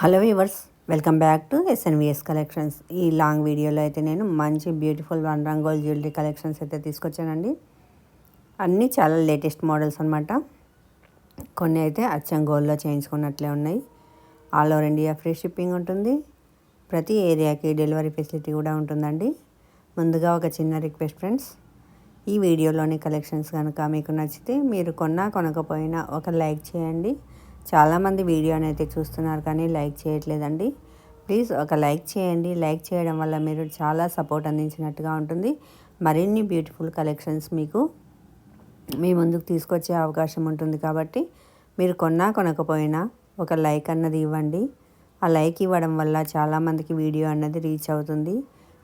Hello viewers welcome back to SNVS collections ఈ long వీడియోలో అయితే నేను మంచి beautiful one Rangol jewellery collections అయితే తీసుకొచ్చానండి. అన్నీ చాలా లేటెస్ట్ మోడల్స్ అనమాట కొన్ని అయితే అచ్చం గోల్డ్లో చేయించుకున్నట్లే ఉన్నాయి. All over India free shipping ఉంటుంది. ప్రతి ఏరియాకి డెలివరీ ఫెసిలిటీ కూడా ఉంటుందండి. ముందుగా ఒక చిన్న రిక్వెస్ట్ ఫ్రెండ్స్ ఈ వీడియోలోని కలెక్షన్స్ కనుక మీకు నచ్చితే మీరు కొన్నా కొనకపోయినా ఒక లైక్ చేయండి. చాలామంది వీడియోని అయితే చూస్తున్నారు కానీ లైక్ చేయట్లేదండి. ప్లీజ్ ఒక లైక్ చేయండి. లైక్ చేయడం వల్ల మీరు చాలా సపోర్ట్ అందించినట్టుగా ఉంటుంది. మరిన్ని బ్యూటిఫుల్ కలెక్షన్స్ మీకు మీ ముందుకు తీసుకొచ్చే అవకాశం ఉంటుంది కాబట్టి మీరు కొన్నా కొనకపోయినా ఒక లైక్ అన్నది ఇవ్వండి. ఆ లైక్ ఇవ్వడం వల్ల చాలామందికి వీడియో అన్నది రీచ్ అవుతుంది.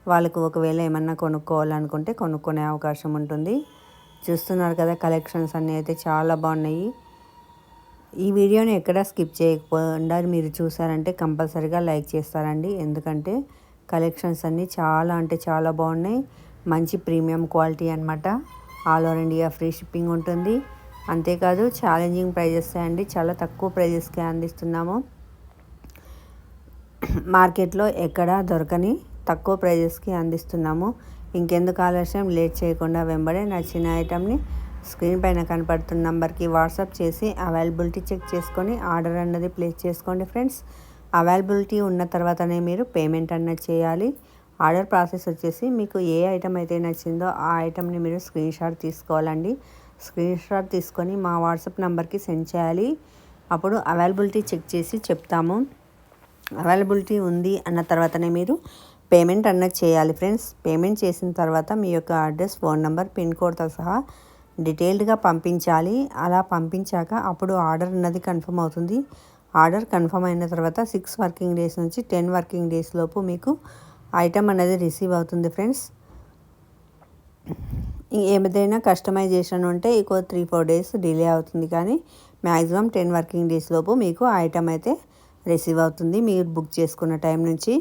వాళ్ళకు ఒకవేళ ఏమన్నా కొనుక్కోవాలనుకుంటే కొనుక్కునే అవకాశం ఉంటుంది. చూస్తున్నారు కదా కలెక్షన్స్ అన్నీ అయితే చాలా బాగున్నాయి. ఈ వీడియోని ఎక్కడ స్కిప్ చేయకపోకుండా మీరు చూసారంటే కంపల్సరీగా లైక్ చేస్తారండి. ఎందుకంటే కలెక్షన్స్ అన్నీ చాలా అంటే చాలా బాగున్నాయి. మంచి ప్రీమియం క్వాలిటీ అనమాట all over India free shipping ఉంటుంది. అంతేకాదు ఛాలెంజింగ్ ప్రైజెస్ అండి. చాలా తక్కువ ప్రైజెస్కి అందిస్తున్నాము. మార్కెట్లో ఎక్కడా దొరకని తక్కువ ప్రైజెస్కి అందిస్తున్నాము. ఇంకెందుకు ఆలస్యం? లేట్ చేయకుండా వెంబడే నచ్చిన ఐటమ్ని స్క్రీన్ పైన కనపడుతున్న నెంబర్కి వాట్సాప్ చేసి అవైలబిలిటీ చెక్ చేసుకొని ఆర్డర్ అన్నది ప్లేస్ చేసుకోండి ఫ్రెండ్స్. అవైలబిలిటీ ఉన్న తర్వాతనే మీరు పేమెంట్ అన్నది చేయాలి. ఆర్డర్ ప్రాసెస్ వచ్చేసి మీకు ఏ ఐటమ్ అయితే నచ్చిందో ఆ ఐటమ్ని మీరు స్క్రీన్ షాట్ తీసుకోవాలండి. స్క్రీన్ షాట్ తీసుకొని మా వాట్సాప్ నెంబర్కి సెండ్ చేయాలి. అప్పుడు అవైలబిలిటీ చెక్ చేసి చెప్తాము. అవైలబిలిటీ ఉంది అన్న తర్వాతనే మీరు పేమెంట్ అన్నది చేయాలి ఫ్రెండ్స్. పేమెంట్ చేసిన తర్వాత మీ యొక్క అడ్రస్ ఫోన్ నెంబర్ పిన్ కోడ్తో సహా డీటెయిల్డ్గా పంపించాలి. అలా పంపించాక అప్పుడు ఆర్డర్ అన్నది కన్ఫర్మ్ అవుతుంది. ఆర్డర్ కన్ఫర్మ్ అయిన తర్వాత సిక్స్ వర్కింగ్ డేస్ నుంచి టెన్ వర్కింగ్ డేస్ లోపు మీకు ఐటమ్ అనేది రిసీవ్ అవుతుంది ఫ్రెండ్స్. ఏదైనా కస్టమైజేషన్ ఉంటే ఇంకో త్రీ ఫోర్ డేస్ డిలే అవుతుంది కానీ మ్యాక్సిమం టెన్ వర్కింగ్ డేస్ లోపు మీకు ఐటమ్ అయితే రిసీవ్ అవుతుంది. మీరు బుక్ చేసుకున్న టైం నుంచి.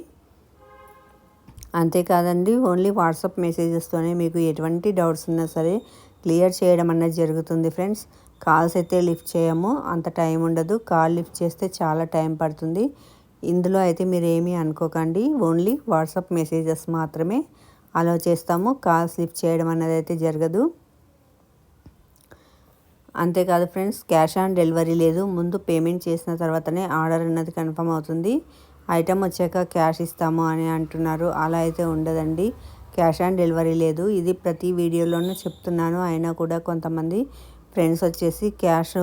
అంతేకాదండి ఓన్లీ వాట్సాప్ మెసేజెస్తోనే మీకు ఎటువంటి డౌట్స్ ఉన్నా సరే క్లియర్ చేయడం అన్నది జరుగుతుంది ఫ్రెండ్స్. కాల్స్ అయితే లిఫ్ట్ చేయము అంత టైం ఉండదు. కాల్ లిఫ్ట్ చేస్తే చాలా టైం పడుతుంది. ఇందులో అయితే మీరు ఏమీ అనుకోకండి. ఓన్లీ వాట్సాప్ మెసేజెస్ మాత్రమే అలో చేస్తాము. కాల్స్ లిఫ్ట్ చేయడం అన్నది అయితే జరగదు. అంతేకాదు ఫ్రెండ్స్ క్యాష్ ఆన్ డెలివరీ లేదు. ముందు పేమెంట్ చేసిన తర్వాతనే ఆర్డర్ అన్నది కన్ఫర్మ్ అవుతుంది. ఐటమ్ వచ్చాక క్యాష్ ఇస్తాము అని అంటున్నారు. అలా అయితే ఉండదండి. క్యాష్ ఆన్ డెలివరీ లేదు. ఇది ప్రతి వీడియోలోనూ చెప్తున్నాను. అయినా కూడా కొంతమంది ఫ్రెండ్స్ వచ్చేసి క్యాష్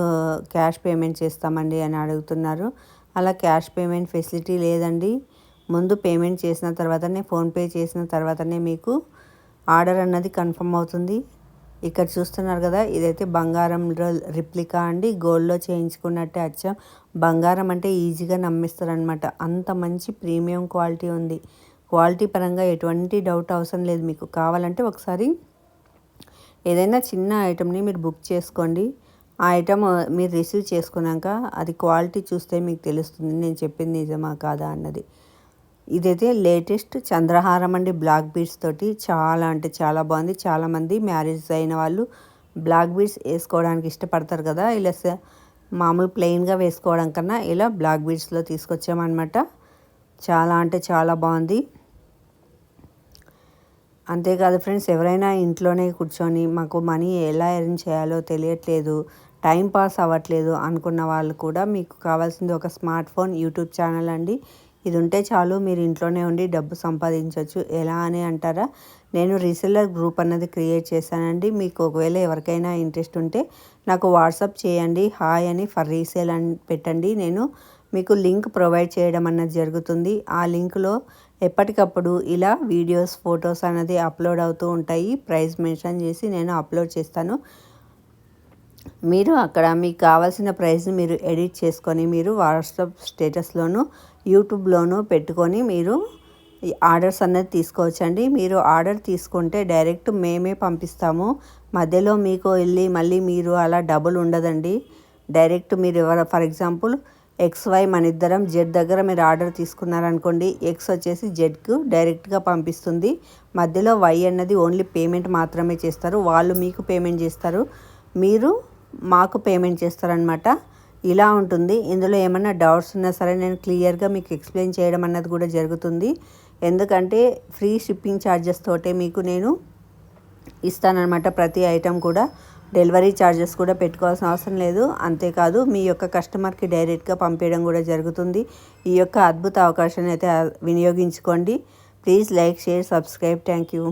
క్యాష్ పేమెంట్ చేస్తామండి అని అడుగుతున్నారు. అలా క్యాష్ పేమెంట్ ఫెసిలిటీ లేదండి. ముందు పేమెంట్ చేసిన తర్వాతనే ఫోన్పే చేసిన తర్వాతనే మీకు ఆర్డర్ అన్నది కన్ఫర్మ్ అవుతుంది. ఇక్కడ చూస్తున్నారు కదా ఇదైతే బంగారం రిప్లికా అండి. గోల్డ్లో చేయించుకున్నట్టే అచ్చం. బంగారం అంటే ఈజీగా నమ్మిస్తారనమాట అంత మంచి ప్రీమియం క్వాలిటీ ఉంది. క్వాలిటీ పరంగా ఎటువంటి డౌట్ అవసరం లేదు. మీకు కావాలంటే ఒకసారి ఏదైనా చిన్న ఐటమ్ని మీరు బుక్ చేసుకోండి. ఆ ఐటమ్ మీరు రిసీవ్ చేసుకున్నాక అది క్వాలిటీ చూస్తే మీకు తెలుస్తుంది. నేను చెప్పింది నిజమా కాదా అన్నది. ఇదైతే లేటెస్ట్ చంద్రహారం అండి. బ్లాక్ బీడ్స్ తోటి చాలా అంటే చాలా బాగుంది. చాలామంది మ్యారేజ్ అయిన వాళ్ళు బ్లాక్ బీడ్స్ వేసుకోవడానికి ఇష్టపడతారు కదా. ఇలా మామూలు ప్లెయిన్గా వేసుకోవడం కన్నా ఇలా బ్లాక్ బీడ్స్లో తీసుకొచ్చామన్నమాట. చాలా అంటే చాలా బాగుంది. అంతేకాదు ఫ్రెండ్స్ ఎవరైనా ఇంట్లోనే కూర్చొని మాకు మనీ ఎలా ఎర్న్ చేయాలో తెలియట్లేదు టైం పాస్ అవ్వట్లేదు అనుకున్న వాళ్ళు కూడా మీకు కావాల్సింది ఒక స్మార్ట్ ఫోన్ యూట్యూబ్ ఛానల్ అండి. ఇది ఉంటే చాలు మీరు ఇంట్లోనే ఉండి డబ్బు సంపాదించవచ్చు ఎలా అని అంటారా? నేను రీసెల్లర్ గ్రూప్ అన్నది క్రియేట్ చేశానండి. మీకు ఒకవేళ ఎవరికైనా ఇంట్రెస్ట్ ఉంటే నాకు వాట్సాప్ చేయండి. హాయ్ అని ఫర్ రీసేల్ అని పెట్టండి. నేను మీకు లింక్ ప్రొవైడ్ చేయడం అన్నది జరుగుతుంది. ఆ లింక్లో ఎప్పటికప్పుడు ఇలా వీడియోస్ ఫొటోస్ అనేది అప్లోడ్ అవుతూ ఉంటాయి. ప్రైస్ మెన్షన్ చేసి నేను అప్లోడ్ చేస్తాను. మీరు అక్కడ మీకు కావాల్సిన ప్రైస్ని మీరు ఎడిట్ చేసుకొని మీరు వాట్సాప్ స్టేటస్లోను యూట్యూబ్లోనూ పెట్టుకొని మీరు ఆర్డర్స్ అనేది తీసుకోవచ్చండి. మీరు ఆర్డర్ తీసుకుంటే డైరెక్ట్ మేమే పంపిస్తాము. మధ్యలో మీకు వెళ్ళి మళ్ళీ మీరు అలా డబుల్ ఉండదండి. డైరెక్ట్ మీరు ఎవరు ఫర్ ఎగ్జాంపుల్ ఎక్స్ వై మన ఇద్దరం జెడ్ దగ్గర మీరు ఆర్డర్ తీసుకున్నారనుకోండి ఎక్స్ వచ్చేసి జెడ్కు డైరెక్ట్గా పంపిస్తుంది. మధ్యలో వై అన్నది ఓన్లీ పేమెంట్ మాత్రమే చేస్తారు. వాళ్ళు మీకు పేమెంట్ చేస్తారు. మీరు మాకు పేమెంట్ చేస్తారనమాట ఇలా ఉంటుంది. ఇందులో ఏమన్నా డౌట్స్ ఉన్నా సరే నేను క్లియర్గా మీకు ఎక్స్ప్లెయిన్ చేయడం అన్నది కూడా జరుగుతుంది. ఎందుకంటే ఫ్రీ షిప్పింగ్ ఛార్జెస్ తోటే మీకు నేను ఇస్తానన్నమాట ప్రతి ఐటెం కూడా. డెలివరీ ఛార్జెస్ కూడా పెట్టుకోవాల్సిన అవసరం లేదు. అంతేకాదు మీ యొక్క కస్టమర్కి డైరెక్ట్గా పంపించడం కూడా జరుగుతుంది. ఈ యొక్క అద్భుత అవకాశాన్ని అయితే వినియోగించుకోండి. Please like share subscribe. Thank you.